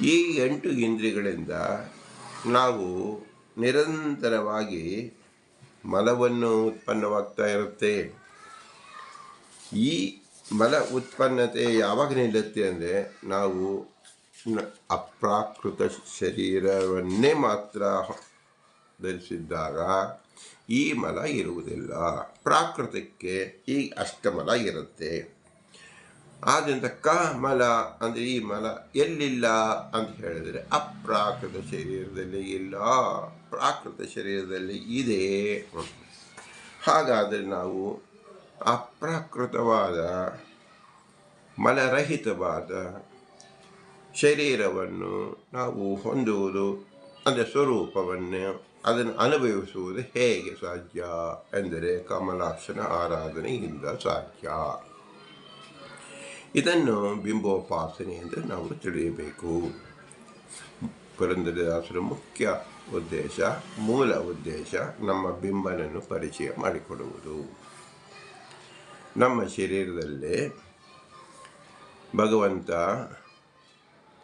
ಈ ಎಂಟು ಇಂದ್ರಿಯಗಳಿಂದ ನಾವು ನಿರಂತರವಾಗಿ ಮಲವನ್ನು ಉತ್ಪನ್ನವಾಗ್ತಾ ಇರುತ್ತೆ. ಈ ಮಲ ಉತ್ಪನ್ನತೆ ಯಾವಾಗ ನಿಲ್ಲುತ್ತೆ ಅಂದರೆ ನಾವು ಅಪ್ರಾಕೃತ ಶರೀರವನ್ನೇ ಮಾತ್ರ ಧರಿಸಿದ್ದಾಗ ಈ ಮಲ ಇರುವುದಿಲ್ಲ. ಪ್ರಾಕೃತಕ್ಕೆ ಈ ಅಷ್ಟಮಲ ಇರುತ್ತೆ. ಆದ್ದರಿಂದ ಕ ಮಲ ಅಂದರೆ ಈ ಮಲ ಎಲ್ಲಿಲ್ಲ ಅಂತ ಹೇಳಿದರೆ ಅಪ್ರಾಕೃತ ಶರೀರದಲ್ಲಿ ಇಲ್ಲ. ಪ್ರಾಕೃತ ಶರೀರದಲ್ಲಿ ಇದೆ ಹಾಗಾದರೆ ನಾವು ಅಪ್ರಾಕೃತವಾದ, ಮಲರಹಿತವಾದ ಶರೀರವನ್ನು ನಾವು ಹೊಂದುವುದು, ಅಂದರೆ ಸ್ವರೂಪವನ್ನು ಅದನ್ನು ಅನುಭವಿಸುವುದು ಹೇಗೆ ಸಾಧ್ಯ ಎಂದರೆ ಕಮಲಾಕ್ಷನ ಆರಾಧನೆಯಿಂದ ಸಾಧ್ಯ. ಇದನ್ನು ಬಿಂಬೋಪಾಸನೆ ಎಂದು ನಾವು ತಿಳಿಯಬೇಕು. ಪುರಂದರದಾಸರ ಮುಖ್ಯ ಉದ್ದೇಶ, ಮೂಲ ಉದ್ದೇಶ ನಮ್ಮ ಬಿಂಬನನ್ನು ಪರಿಚಯ ಮಾಡಿಕೊಡುವುದು. ನಮ್ಮ ಶರೀರದಲ್ಲೇ ಭಗವಂತ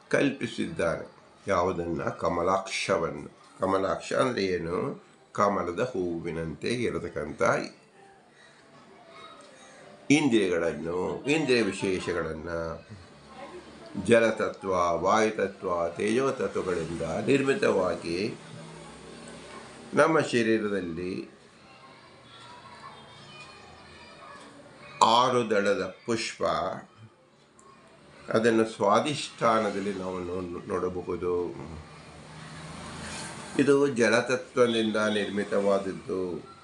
ಕಲ್ಪಿಸಿದ್ದಾನೆ ಯಾವುದನ್ನು? ಕಮಲಾಕ್ಷವನ್ನು. ಕಮಲಾಕ್ಷ ಅಂದರೆ ಏನು? ಕಮಲದ ಹೂವಿನಂತೆ ಇರತಕ್ಕಂಥ ಇಂದ್ರಿಯಗಳನ್ನು, ಇಂದ್ರಿಯ ವಿಶೇಷಗಳನ್ನು, ಜಲತತ್ವ, ವಾಯುತತ್ವ, ತೇಜೋತತ್ವಗಳಿಂದ ನಿರ್ಮಿತವಾಗಿ ನಮ್ಮ ಶರೀರದಲ್ಲಿ ಆರು ದಳದ ಪುಷ್ಪ ಅದನ್ನು ಸ್ವಾದಿಷ್ಠಾನದಲ್ಲಿ ನಾವು ನೋಡಬಹುದು. ಇದು ಜಲತತ್ವದಿಂದ ನಿರ್ಮಿತವಾದದ್ದು.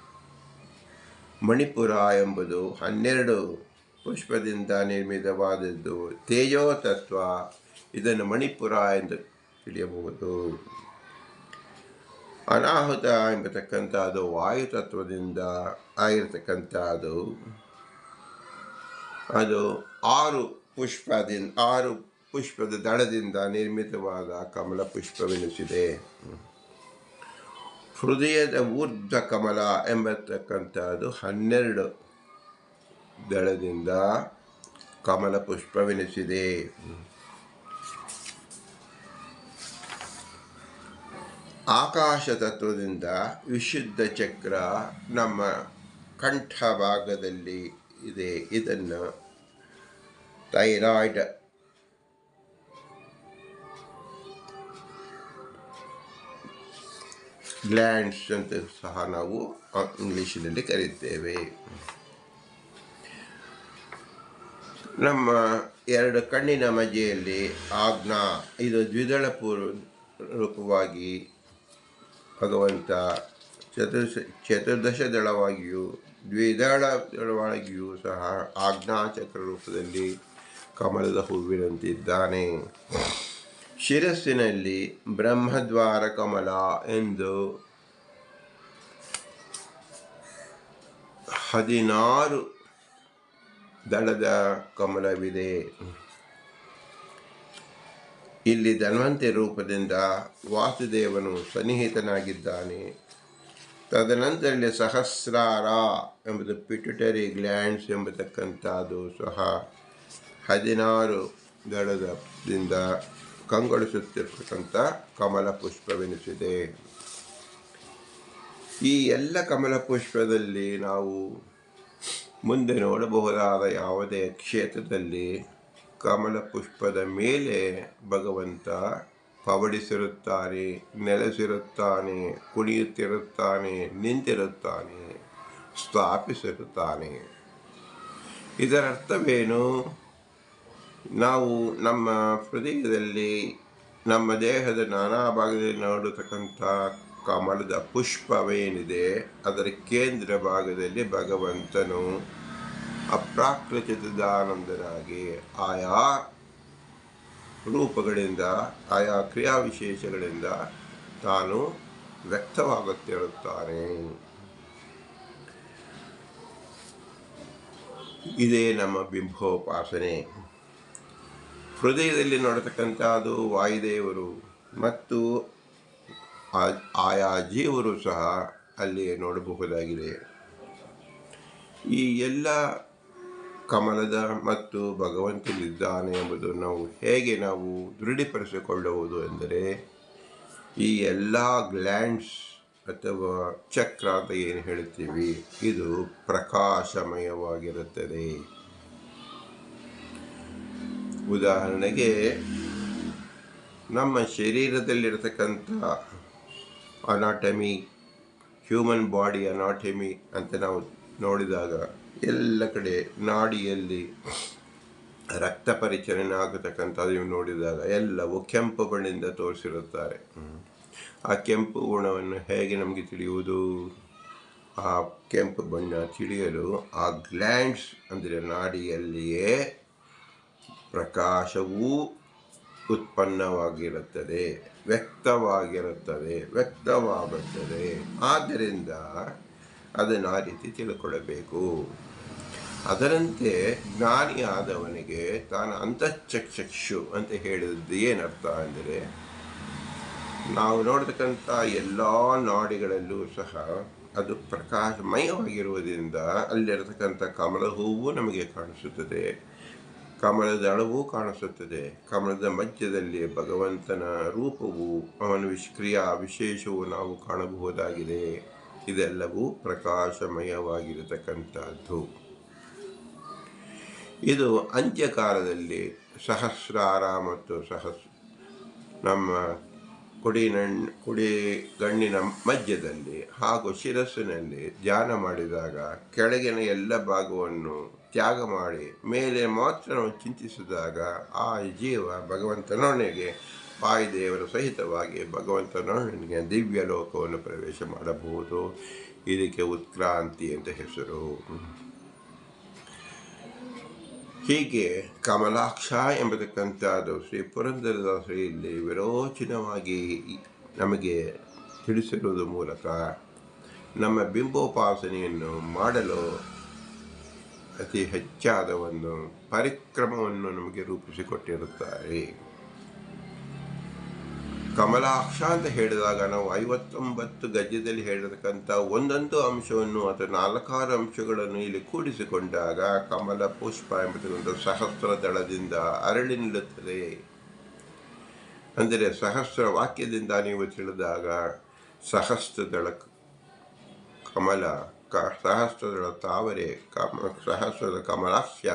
ಮಣಿಪುರ ಎಂಬುದು ಹನ್ನೆರಡು ಪುಷ್ಪದಿಂದ ನಿರ್ಮಿತವಾದದ್ದು. ತೇಜೋ ತತ್ವ ಇದನ್ನು ಮಣಿಪುರ ಎಂದು ತಿಳಿಯಬಹುದು. ಅನಾಹುತ ಎಂಬತಕ್ಕಂಥದ್ದು ವಾಯುತತ್ವದಿಂದ ಆಗಿರತಕ್ಕಂಥದ್ದು. ಅದು ಆರು ಪುಷ್ಪದಿಂದ ಆರು ಪುಷ್ಪದ ದಳದಿಂದ ನಿರ್ಮಿತವಾದ ಕಮಲ ಪುಷ್ಪವೆನಿಸಿದೆ ಹೃದಯದ ಊರ್ಧ್ವ ಕಮಲ ಎಂಬತಕ್ಕಂಥದ್ದು ಹನ್ನೆರಡು ದಳದಿಂದ ಕಮಲ ಪುಷ್ಪವೆನಿಸಿದೆ. ಆಕಾಶ ತತ್ವದಿಂದ ವಿಶುದ್ಧ ಚಕ್ರ ನಮ್ಮ ಕಂಠ ಭಾಗದಲ್ಲಿ ಇದೆ. ಇದನ್ನು ಥೈರಾಯ್ಡ್ ಗ್ಲ್ಯಾಂಡ್ಸ್ ಅಂತ ಸಹ ನಾವು ಇಂಗ್ಲೀಷಿನಲ್ಲಿ ಕರೀತೇವೆ. ನಮ್ಮ ಎರಡು ಕಣ್ಣಿನ ಮಜೆಯಲ್ಲಿ ಆಜ್ಞಾ, ಇದು ದ್ವಿದಳ ಪೂರ್ವ ರೂಪವಾಗಿ ಭಗವಂತ ಚತುರ್ಶ, ಚತುರ್ದಶ ದಳವಾಗಿಯೂ, ದ್ವಿದಳ ದಳವಾಗಿಯೂ ಸಹ ಆಜ್ಞಾಚಕ್ರ ರೂಪದಲ್ಲಿ ಕಮಲದ ಹೂವಿನಂತಿದ್ದಾನೆ. ಶಿರಸ್ಸಿನಲ್ಲಿ ಬ್ರಹ್ಮದ್ವಾರ ಕಮಲ ಎಂದು ಹದಿನಾರು ದಳದ ಕಮಲವಿದೆ. ಇಲ್ಲಿ ಧನ್ವಂತಿ ರೂಪದಿಂದ ವಾಸುದೇವನು ಸನ್ನಿಹಿತನಾಗಿದ್ದಾನೆ. ತದನಂತರದಲ್ಲಿ ಸಹಸ್ರಾರ ಎಂಬುದು ಪಿಟ್ಯುಟರಿ ಗ್ಲ್ಯಾಂಡ್ಸ್ ಎಂಬತಕ್ಕಂಥದ್ದು ಸಹ ಹದಿನಾರು ದಳದಿಂದ ಕಂಗೊಳಿಸುತ್ತಿರ್ತಕ್ಕಂಥ ಕಮಲ ಪುಷ್ಪವೆನಿಸಿದೆ. ಈ ಎಲ್ಲ ಕಮಲ ಪುಷ್ಪದಲ್ಲಿ ನಾವು ಮುಂದೆ ನೋಡಬಹುದಾದ ಯಾವುದೇ ಕ್ಷೇತ್ರದಲ್ಲಿ ಕಮಲ ಪುಷ್ಪದ ಮೇಲೆ ಭಗವಂತ ಪವಡಿಸಿರುತ್ತಾರೆ ನೆಲೆಸಿರುತ್ತಾನೆ, ಕುಣಿಯುತ್ತಿರುತ್ತಾನೆ, ನಿಂತಿರುತ್ತಾನೆ, ಸ್ಥಾಪಿಸಿರುತ್ತಾನೆ. ಇದರ ಅರ್ಥವೇನು ನಾವು ನಮ್ಮ ಹೃದಯದಲ್ಲಿ, ನಮ್ಮ ದೇಹದ ನಾನಾ ಭಾಗದಲ್ಲಿ ನೋಡತಕ್ಕಂಥ ಕಮಲದ ಪುಷ್ಪವೇನಿದೆ, ಅದರ ಕೇಂದ್ರ ಭಾಗದಲ್ಲಿ ಭಗವಂತನು ಅಪ್ರಾಕೃತಿದಾನಂದನಾಗಿ ಆಯಾ ರೂಪಗಳಿಂದ, ಆಯಾ ಕ್ರಿಯಾವಿಶೇಷಗಳಿಂದ ತಾನು ವ್ಯಕ್ತವಾಗುತ್ತಿರುತ್ತಾನೆ ಇದೇ ನಮ್ಮ ಬಿಂಬೋಪಾಸನೆ. ಹೃದಯದಲ್ಲಿ ನೋಡತಕ್ಕಂಥದ್ದು ವಾಯುದೇವರು ಮತ್ತು ಆಯಾ ಜೀವರು ಸಹ ಅಲ್ಲಿ ನೋಡಬಹುದಾಗಿದೆ. ಈ ಎಲ್ಲ ಕಮಲದ ಮತ್ತು ಭಗವಂತನಿದ್ದಾನೆ ಎಂಬುದನ್ನು ನಾವು ಹೇಗೆ ನಾವು ದೃಢಪಡಿಸಿಕೊಳ್ಳುವುದು ಎಂದರೆ, ಈ ಎಲ್ಲ ಗ್ಲ್ಯಾಂಡ್ಸ್ ಅಥವಾ ಚಕ್ರ ಅಂತ ಏನು ಹೇಳ್ತೀವಿ ಇದು ಪ್ರಕಾಶಮಯವಾಗಿರುತ್ತದೆ. ಉದಾಹರಣೆಗೆ, ನಮ್ಮ ಶರೀರದಲ್ಲಿರತಕ್ಕಂಥ ಅನಾಟಮಿ ಹ್ಯೂಮನ್ ಬಾಡಿ ಅನಾಟಮಿ ಅಂತ ನಾವು ನೋಡಿದಾಗ, ಎಲ್ಲ ಕಡೆ ನಾಡಿಯಲ್ಲಿ ರಕ್ತ ಪರಿಚಲನೆ ಆಗತಕ್ಕಂಥದ್ದು ನೋಡಿದಾಗ, ಎಲ್ಲವೂ ಕೆಂಪು ಬಣ್ಣದಿಂದ ತೋರಿಸಿರುತ್ತಾರೆ. ಆ ಕೆಂಪು ಗುಣವನ್ನು ಹೇಗೆ ನಮಗೆ ತಿಳಿಯುವುದು? ಆ ಕೆಂಪು ಬಣ್ಣ ತಿಳಿಯಲು ಆ ಗ್ಲ್ಯಾಂಡ್ಸ್ ಅಂದರೆ ನಾಡಿಯಲ್ಲಿಯೇ ಪ್ರಕಾಶವೂ ಉತ್ಪನ್ನವಾಗಿರುತ್ತದೆ, ವ್ಯಕ್ತವಾಗಿರುತ್ತದೆ, ವ್ಯಕ್ತವಾಗುತ್ತದೆ. ಆದ್ದರಿಂದ ಅದನ್ನು ಆ ರೀತಿ ತಿಳ್ಕೊಳ್ಳಬೇಕು ಅದರಂತೆ ಜ್ಞಾನಿಯಾದವನಿಗೆ ತಾನು ಅಂತಃಚಕ್ಷು ಅಂತ ಹೇಳಿದ್ದು ಏನರ್ಥ ಅಂದರೆ, ನಾವು ನೋಡತಕ್ಕಂಥ ಎಲ್ಲ ನಾಡಿಗಳಲ್ಲೂ ಸಹ ಅದು ಪ್ರಕಾಶಮಯವಾಗಿರುವುದರಿಂದ ಅಲ್ಲಿರತಕ್ಕಂಥ ಕಮಲ ಹೂವು ನಮಗೆ ಕಾಣಿಸುತ್ತದೆ. ಕಮಲದ ಅಳವು ಕಾಣಿಸುತ್ತದೆ. ಕಮಲದ ಮಧ್ಯದಲ್ಲಿ ಭಗವಂತನ ರೂಪವು, ಅವನ ವಿಷ್ಕ್ರಿಯ ವಿಶೇಷವು ನಾವು ಕಾಣಬಹುದಾಗಿದೆ. ಇದೆಲ್ಲವೂ ಪ್ರಕಾಶಮಯವಾಗಿರತಕ್ಕಂಥದ್ದು. ಇದು ಅಂತ್ಯಕಾಲದಲ್ಲಿ ಸಹಸ್ರಾರ ಮತ್ತು ಸಹಸ್, ನಮ್ಮ ಕುಡಿ ನಣ್ ಕುಡಿ ಗಣ್ಣಿನ ಮಧ್ಯದಲ್ಲಿ ಹಾಗೂ ಶಿರಸ್ಸಿನಲ್ಲಿ ಧ್ಯಾನ ಮಾಡಿದಾಗ ಕೆಳಗಿನ ಎಲ್ಲ ಭಾಗವನ್ನು ತ್ಯಾಗ ಮಾಡಿ, ಮೇಲೆ ಮಾತ್ರ ನಾವು ಚಿಂತಿಸಿದಾಗ ಆ ಜೀವ ಭಗವಂತನೊಳಗೆ ವಾಯುದೇವರ ಸಹಿತವಾಗಿ ಭಗವಂತನೊಳಗೆ ದಿವ್ಯ ಲೋಕವನ್ನು ಪ್ರವೇಶ ಮಾಡಬಹುದು. ಇದಕ್ಕೆ ಉತ್ಕ್ರಾಂತಿ ಅಂತ ಹೆಸರು. ಹೀಗೆ ಕಮಲಾಕ್ಷ ಎಂಬತಕ್ಕಂಥದ್ದು ಶ್ರೀ ಪುರಂದರದಾಸರಿಯಲ್ಲಿ ವಿರೋಚನವಾಗಿ ನಮಗೆ ತಿಳಿಸಿರುವುದರ ಮೂಲಕ ನಮ್ಮ ಬಿಂಬೋಪಾಸನೆಯನ್ನು ಮಾಡಲು ಅತಿ ಹೆಚ್ಚಾದ ಒಂದು ಪರಿಕ್ರಮವನ್ನು ನಮಗೆ ರೂಪಿಸಿಕೊಟ್ಟಿರುತ್ತಾರೆ. ಕಮಲಾಕ್ಷ ಅಂತ ಹೇಳಿದಾಗ ನಾವು ಐವತ್ತೊಂಬತ್ತು ಗದ್ಯದಲ್ಲಿ ಹೇಳಿರತಕ್ಕಂಥ ಒಂದೊಂದು ಅಂಶವನ್ನು ಅಥವಾ ನಾಲ್ಕಾರು ಅಂಶಗಳನ್ನು ಇಲ್ಲಿ ಕೂಡಿಸಿಕೊಂಡಾಗ ಕಮಲ ಪುಷ್ಪ ಎಂಬತಕ್ಕಂಥ ಸಹಸ್ರ ದಳದಿಂದ ಅರಳಿ ನಿಲ್ಲುತ್ತದೆ. ಅಂದರೆ ಸಹಸ್ರ ವಾಕ್ಯದಿಂದ ನೀವು ತಿಳಿದಾಗ ಸಹಸ್ರ ದಳ ಕಮಲ ಕ ಸಹಸ್ರದಳ ತಾವರೆ ಕಮ, ಸಹಸ್ರದ ಕಮಲಾಸ್ಯ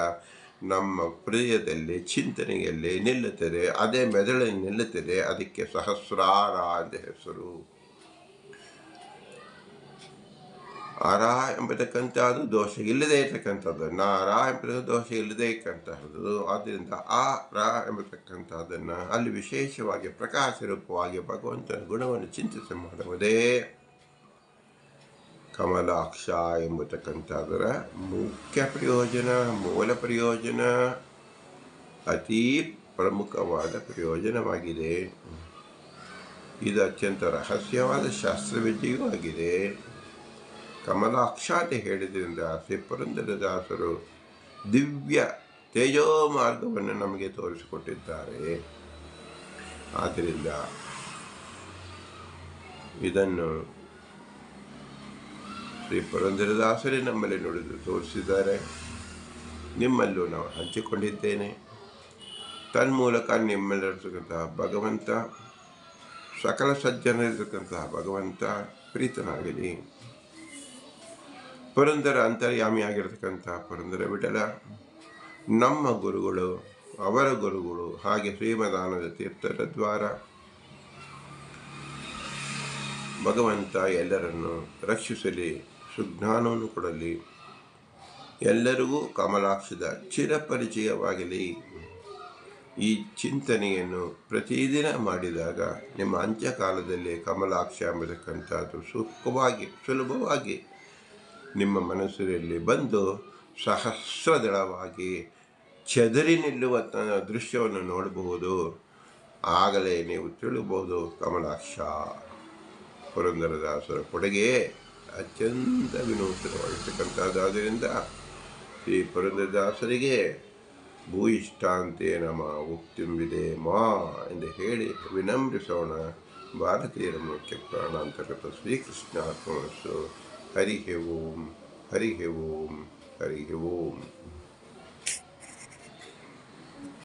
ನಮ್ಮ ಹೃದಯದಲ್ಲಿ ಚಿಂತನೆಯಲ್ಲಿ ನಿಲ್ಲುತ್ತದೆ, ಅದೇ ಮೆದುಳಲ್ಲಿ ನಿಲ್ಲುತ್ತದೆ, ಅದಕ್ಕೆ ಸಹಸ್ರಾರ ಅಂತ ಹೆಸರು. ಅರ ಎಂಬತಕ್ಕಂಥದ್ದು ದೋಷ ಇಲ್ಲದೆ ಇರತಕ್ಕಂಥದ್ದು ನಾರ ಎಂಬ ದೋಷ ಇಲ್ಲದೆ ಇರತಕ್ಕಂಥದ್ದು. ಆದ್ದರಿಂದ ಆ ರ ಎಂಬತಕ್ಕಂಥದ್ದನ್ನು ಅಲ್ಲಿ ವಿಶೇಷವಾಗಿ ಪ್ರಕಾಶ ರೂಪವಾಗಿ ಭಗವಂತನ ಗುಣವನ್ನು ಚಿಂತಿಸಿ ಮಾಡುವುದೇ ಕಮಲಾಕ್ಷ ಎಂಬತಕ್ಕಂಥದ್ದರ ಮುಖ್ಯ ಪ್ರಯೋಜನ, ಮೂಲ ಪ್ರಯೋಜನ, ಅತೀ ಪ್ರಮುಖವಾದ ಪ್ರಯೋಜನವಾಗಿದೆ. ಇದು ಅತ್ಯಂತ ರಹಸ್ಯವಾದ ಶಾಸ್ತ್ರವಿದ್ಯೆಯೂ ಆಗಿದೆ. ಕಮಲಾಕ್ಷ ಅಂತ ಹೇಳಿದ್ರಿಂದ ಪುರಂದರದಾಸರು ದಿವ್ಯ ತೇಜೋ ಮಾರ್ಗವನ್ನು ನಮಗೆ ತೋರಿಸಿಕೊಟ್ಟಿದ್ದಾರೆ. ಆದ್ದರಿಂದ ಇದನ್ನು ಶ್ರೀ ಪುರಂದರದಾಸರೇ ನಮ್ಮಲ್ಲಿ ನುಡಿದು ತೋರಿಸಿದ್ದಾರೆ. ನಿಮ್ಮಲ್ಲೂ ನಾವು ಹಂಚಿಕೊಂಡಿದ್ದೇನೆ. ತನ್ಮೂಲಕ ನಿಮ್ಮಲ್ಲಿರ್ತಕ್ಕಂತಹ ಭಗವಂತ, ಸಕಲ ಸಜ್ಜನರಿರ್ತಕ್ಕಂತಹ ಭಗವಂತ ಪ್ರೀತನಾಗಲಿ. ಪುರಂದರ ಅಂತರ್ಯಾಮಿಯಾಗಿರ್ತಕ್ಕಂತಹ ಪುರಂದರ ವಿಠಲ, ನಮ್ಮ ಗುರುಗಳು, ಅವರ ಗುರುಗಳು ಹಾಗೆ ಶ್ರೀಮದಾನದ ತೀರ್ಥರ ದ್ವಾರ. ಭಗವಂತ ಎಲ್ಲರನ್ನು ರಕ್ಷಿಸಲಿ. ಸುಜ್ಞಾನವನ್ನು ಕೊಡಲಿ. ಎಲ್ಲರಿಗೂ ಕಮಲಾಕ್ಷದ ಚಿರಪರಿಚಯವಾಗಲಿ. ಈ ಚಿಂತನೆಯನ್ನು ಪ್ರತಿದಿನ ಮಾಡಿದಾಗ ನಿಮ್ಮ ಅಂತ್ಯಕಾಲದಲ್ಲಿ ಕಮಲಾಕ್ಷ ಎಂಬತಕ್ಕಂಥದ್ದು ಸುಖವಾಗಿ, ಸುಲಭವಾಗಿ ನಿಮ್ಮ ಮನಸ್ಸಿನಲ್ಲಿ ಬಂದು ಸಹಸ್ರದಳವಾಗಿ ಚದರಿ ನಿಲ್ಲುವ ದೃಶ್ಯವನ್ನು ನೋಡಬಹುದು. ಆಗಲೇ ನೀವು ತಿಳಿಬಹುದು ಕಮಲಾಕ್ಷ. ಪುರಂದರದಾಸರ ಕೊಡುಗೆ. ಅತ್ಯಂತ ವಿನೂತನವಾಗಿರ್ತಕ್ಕಂಥದ್ದಾದ್ದರಿಂದ ಶ್ರೀ ಪುರಂದರದಾಸರಿಗೆ ಭೂಯಿಷ್ಟಾಂತೆ ನಮ ಉಕ್ತಿಂಬಿದೆ ಮಾ ಎಂದು ಹೇಳಿ ವಿನಮ್ರಿಸೋಣ. ಭಾರತೀಯರ ಮುಖ್ಯ ಪ್ರಾಣಾಂತರ್ಗತ ಶ್ರೀಕೃಷ್ಣಾತ್ಮಸ್ಸು ಹರಿಹೆ ಓಂ ಹರಿಹೆ ಓಂ ಹರಿಹೆ ಓಂ.